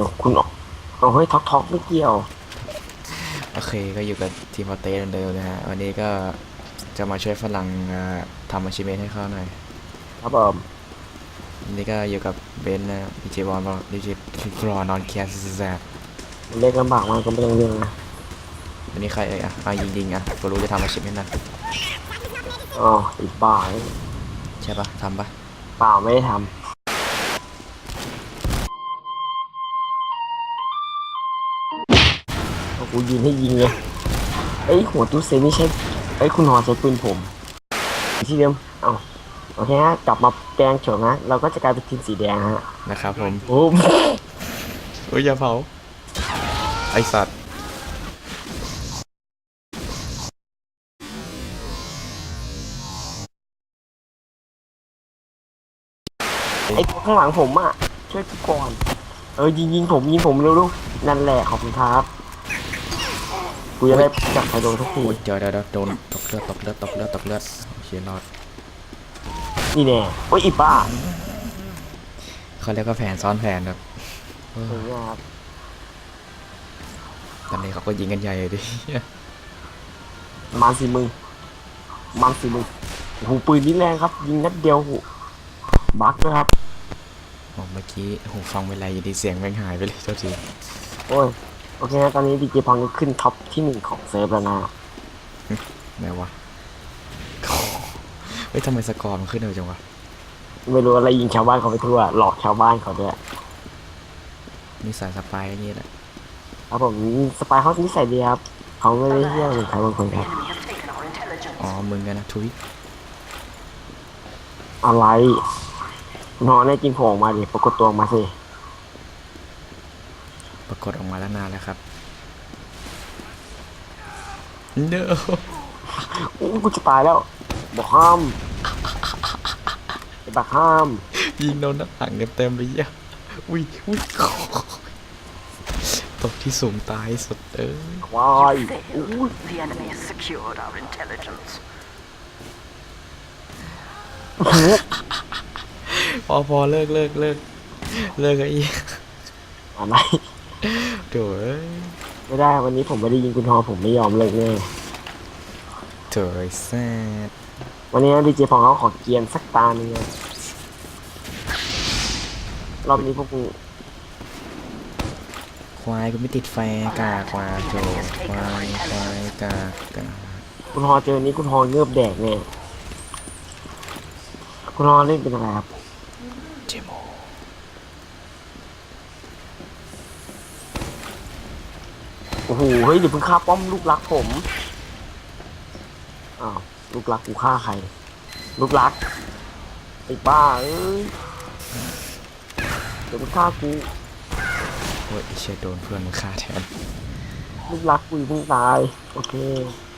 ดี๋ยวคุณออกเอาเฮ้ยท็อกท็อกไม่เกี่ยว โอเคก็อยู่กับทีมพอเต้เดิมๆนะฮะ วันนี้ก็จะมาช่วยฝรั่งเอ่อทำอาชีพให้เขาหน่อย ครับผมวันนี้ก็อยู่กับเบนซ์นะดีเจบอลบอกดีเจฟลอนอนแคสแซดมันเรียกลำบากมันก็ไม่ต้องเรื่องนะวันนี้ใครเอ่ยอะอะยิงยิงๆอะก็รู้จะทำอาชีพให้นั่นอ๋ออีกบ่ายใช่ปะทำปะเปล่าไม่ได้ทำ กูยิงให้ยิงเลยเอ้ยหัวตู้เซฟนี่ใช่เอ้ยคุณหอใช้ปืนผมที่เดิมเอ้าโอเคฮะกลับมาแกงเฉิงนะเราก็จะกลายเป็นทีมสีแดงฮะนะครับผมโอ้มเฮ้ยอย่าเผาไอสัตว์ไอ้ตัวข้างหลังผมอะช่วยกูก่อน เออยิงยิงผมยิงผมเร็วๆนั่นแหละขอบคุณครับ กูจะได้จับใครโดนทุกทีโอ้ยเดี๋ยวเดี๋ยวเดี๋ยวโดนตกเลือดตกเลือดตกเลือดตกเลือดโอเครอดนี่แน่โอ้ยอีบ้าเขาเรียกว่าแผนซ้อนแผนครับเอเอออครับตอนนี้เขาก็ยิงกันใหญ่เลยดิมันสิมึงมันสิมึงโอ้โหปืนนี่แรงครับ ยิงนัดเดียวโหบักด้วยครับ โอ้เมื่อกี้หูฟังเป็นไรอยู่ดีเสียงแม่งหายไปเลยโทษทีโอ้ย โอเคนะตอนนี้ดีเจพังก็ขึ้นท็อปที่หนึ่งของเซิร์ฟแล้วนะไหนวะเฮ้ยทำไมสกอร์มันขึ้นเร็วจังวะไม่รู้อะไรยิงชาวบ้านเขาไปทั่ว หลอกชาวบ้านเขาด้วยมีสายสปายอย่างงี้แหละครับผมสปายเขานิสัยดีครับเขาไม่ได้เที่ยวเหมือนใครบางคนครับอ๋อมึงกันนะทุยอะไรนอนในจริงโผล่ออกมาดิปรากฏตัวออกมาสิ ปรากฏออกมาแล้วนานแล้วครับเนออู้กูจะตายแล้วบอกห้ามไอ้บักห้าม ยิงโดนหน้าต่างเต็มๆเลยอะอุ้ยอุ้ยตกที่สูงตายสุดเอ้ยควายอู้ The enemy has secured our intelligence. พอพอเลิกเลิกเลิกเลิกไอ้อีอะไร โถ่เอ้ยไม่ได้วันนี้ผมไม่ได้ยิงคุณฮอผมไม่ยอมเลิกแน่โถ่ไอ้แซ่ดวันนี้ดีเจพองเขาขอเกียนสักตาหนึ่งนะรอบนี้พวกกูควายกูไม่ติดไฟกากว่าโถ่ควายควายกากกาคุณฮอเจอนี้คุณฮอเงือบแดกเนี่ยคุณฮอเล่นเป็นอะไรครับ เจโม อ้โห เฮ้ยเดี๋ยวเพิ่งฆ่าป้อมลูกรักผม อ้าว ลูกรักกูฆ่าใคร ลูกรักไอ้บ้าเอ้ย เดี๋ยวมึงฆ่ากูโอ้ยไอ้เชี่ยโดนเพื่อนมึงฆ่าแทน ลูกรักกูเพิ่งตาย โอเคโ